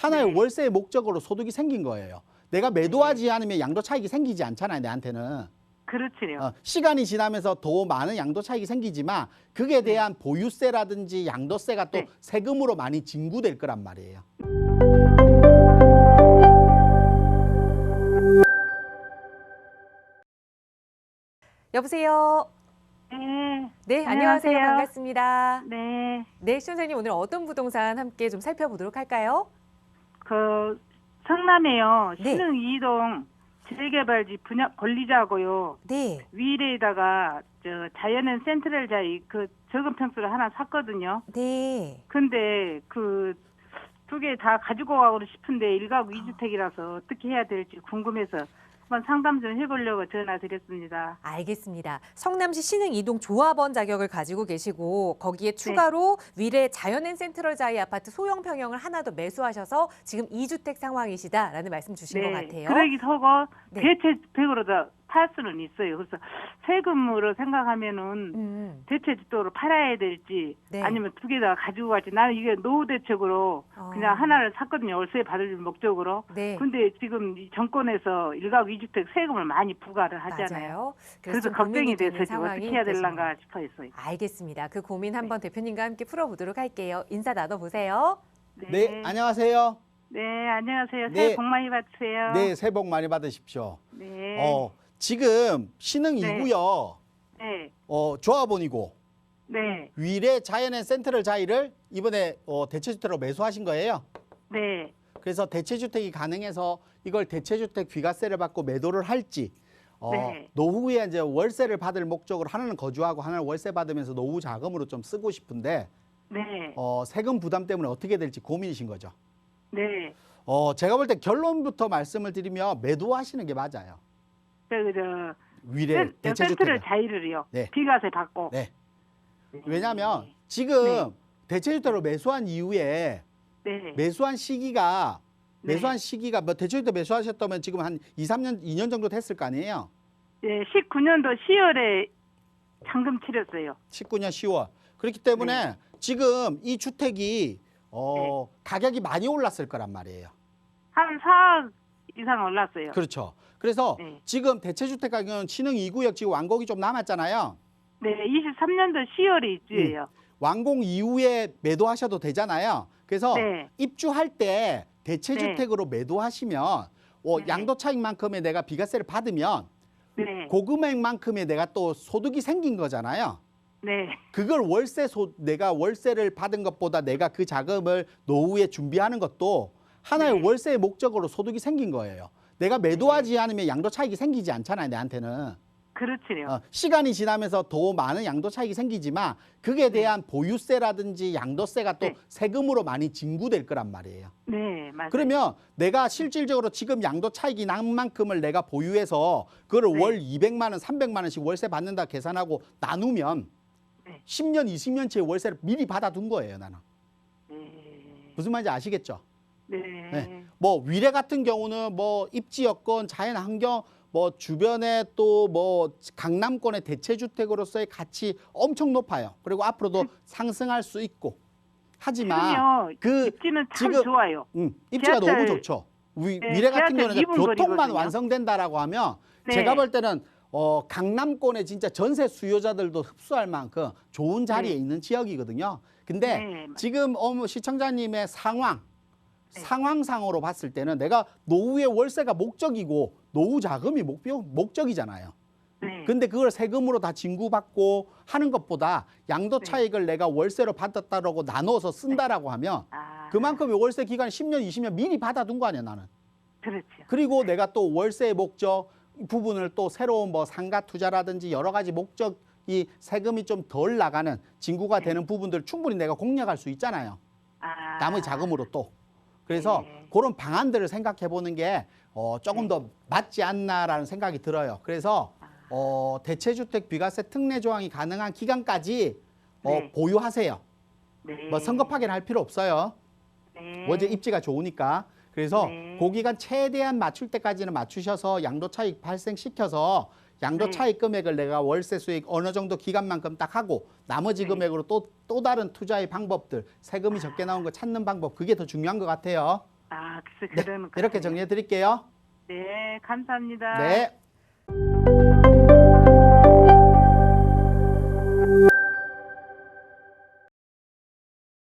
하나의 네. 월세의 목적으로 소득이 생긴 거예요. 내가 매도하지 않으면 양도 차익이 생기지 않잖아요, 내한테는. 그렇지요. 어, 시간이 지나면서 더 많은 양도 차익이 생기지만 그에 대한 보유세라든지 양도세가 또 네. 세금으로 많이 징구될 거란 말이에요. 여보세요. 네. 네, 안녕하세요. 안녕하세요. 반갑습니다. 네. 네, 시청자님 오늘 어떤 부동산 함께 좀 살펴보도록 할까요? 그 성남에요. 네. 신흥 이동 재개발지 분야 권리자고요. 네. 위례에다가 저 자연은 센트럴 자이 그 적은 평수를 하나 샀거든요. 네. 근데 그 두 개 다 가지고 가고 싶은데 일가구 이주택이라서 어떻게 해야 될지 궁금해서 한번 상담 좀 해보려고 전화 드렸습니다. 알겠습니다. 성남시 신흥 이동 조합원 자격을 가지고 계시고 네. 거기에 추가로 위례 자연앤 센트럴 자이 아파트 소형 평형을 하나 더 매수하셔서 지금 이주택 상황이시다라는 말씀 주신 것 같아요. 그러기 서고 네. 대체백으로 다 팔 수는 있어요. 그래서 세금으로 생각하면은 음. 대체주도로 팔아야 될지 네. 아니면 두 개 다 가지고 갈지 나는 이게 노후 대책으로 어. 그냥 하나를 샀거든요. 월세 받을 목적으로. 네. 근데 지금 이 정권에서 일가구 이주택 세금을 많이 부과를 하잖아요. 맞아요. 그래서 좀 걱정이 돼서 지금 상황이 어떻게 해야. 될란가 싶어했어요. 알겠습니다. 그 고민 한번 대표님과 함께 풀어보도록 할게요. 인사 나눠보세요. 네, 안녕하세요. 네, 안녕하세요. 네. 새해 복 많이 받으세요. 네, 새해 복 많이 받으십시오. 네. 어, 지금 신흥 네. 2구요. 네. 어, 조합원이고 네. 위례 자연앤 센트럴 자이를 이번에 어, 대체주택으로 매수하신 거예요. 네. 그래서 대체주택이 가능해서 이걸 대체주택 비과세를 받고 매도를 할지 어, 네. 노후에 이제 월세를 받을 목적으로 하나는 거주하고 하나는 월세 받으면서 노후 자금으로 좀 쓰고 싶은데 네. 어, 세금 부담 때문에 어떻게 될지 고민이신 거죠. 네. 어, 제가 볼 때 결론부터 말씀을 드리면 매도하시는 게 맞아요. 그, 저, 위례 센- 대체주택. 센트를 자유를요. 네. 비과세 받고. 네. 왜냐하면 지금 네. 대체주택으로 매수한 이후에 네. 매수한 시기가 네. 매수한 시기가 뭐 대체주택 매수하셨다면 지금 한 2, 3년, 2년 정도 됐을 거 아니에요. 네, 19년도 10월에 잔금 치렀어요. 19년 10월. 그렇기 때문에 네. 지금 이 주택이 어, 가격이 많이 올랐을 거란 말이에요. 한 4억 이상 올랐어요. 그렇죠. 그래서 네. 지금 대체주택 가격은 신흥 2구역 지금 완공이 좀 남았잖아요. 네, 23년도 10월에 입주해요. 완공 이후에 매도하셔도 되잖아요. 그래서 네. 입주할 때 대체주택으로 매도하시면 어, 네. 양도 차익만큼의 내가 비과세를 받으면 네. 그 고금액만큼의 내가 또 소득이 생긴 거잖아요. 네. 그걸 월세 소 내가 월세를 받은 것보다 내가 그 자금을 노후에 준비하는 것도 하나의 네. 월세의 목적으로 소득이 생긴 거예요. 내가 매도하지 않으면 양도 차익이 생기지 않잖아요, 내한테는. 그렇지요. 어, 시간이 지나면서 더 많은 양도 차익이 생기지만 그에 대한 보유세라든지 양도세가 또 네. 세금으로 많이 징구될 거란 말이에요. 네, 맞아요. 그러면 내가 실질적으로 지금 양도 차익이 난 만큼을 내가 보유해서 그걸 네. 월 200만 원, 300만 원씩 월세 받는다 계산하고 나누면 네. 10년, 20년치의 월세를 미리 받아둔 거예요, 나는. 네. 무슨 말인지 아시겠죠? 네. 네. 뭐 위례 같은 경우는 뭐 입지 여건, 자연 환경 뭐 주변에 또 뭐 강남권의 대체 주택으로서의 가치 엄청 높아요. 그리고 앞으로도 상승할 수 있고. 하지만. 그 입지는 참 지금- 좋아요. 음, 입지가 지하철- 너무 좋죠. 위, 네, 위례 같은 경우는 교통만. 완성된다라고 하면 네. 제가 볼 때는 어, 강남권에 진짜 전세 수요자들도 흡수할 만큼 좋은 자리에 네. 있는 지역이거든요. 근데 네. 지금 어머 시청자님의 상황 네. 상황상으로 봤을 때는 내가 노후의 월세가 목적이고 노후 자금이 목표 목적이잖아요. 네. 근데 그걸 세금으로 다 징구받고 하는 것보다 양도 네. 차익을 내가 월세로 받았다라고 나눠서 쓴다라고 하면 아, 그만큼의 월세 기간 10년, 20년 미리 받아둔 거 아니야 나는. 그렇죠. 그리고 내가 또 월세의 목적 부분을 또 새로운 뭐 상가 투자라든지 여러 가지 목적이 세금이 좀 덜 나가는 징구가 네. 되는 부분들 충분히 내가 공략할 수 있잖아요. 아. 남의 자금으로 또. 그래서 네. 그런 방안들을 생각해 보는 게 어, 조금 네. 더 맞지 않나라는 생각이 들어요. 그래서 아. 어, 대체주택 비과세 특례 조항이 가능한 기간까지 어, 네. 보유하세요. 네. 뭐 선급하기는 할 필요 없어요. 네. 어제 입지가 좋으니까. 그래서 네. 그 기간 최대한 맞출 때까지는 맞추셔서 양도 차익 발생시켜서 양도 네. 차익 금액을 내가 월세 수익 어느 정도 기간만큼 딱 하고 나머지 네. 금액으로 또 또 다른 투자의 방법들 세금이 적게 나온 거 찾는 방법 그게 더 중요한 것 같아요. 아, 그래서 네, 그런 이렇게. 정리해 드릴게요. 네, 감사합니다. 네.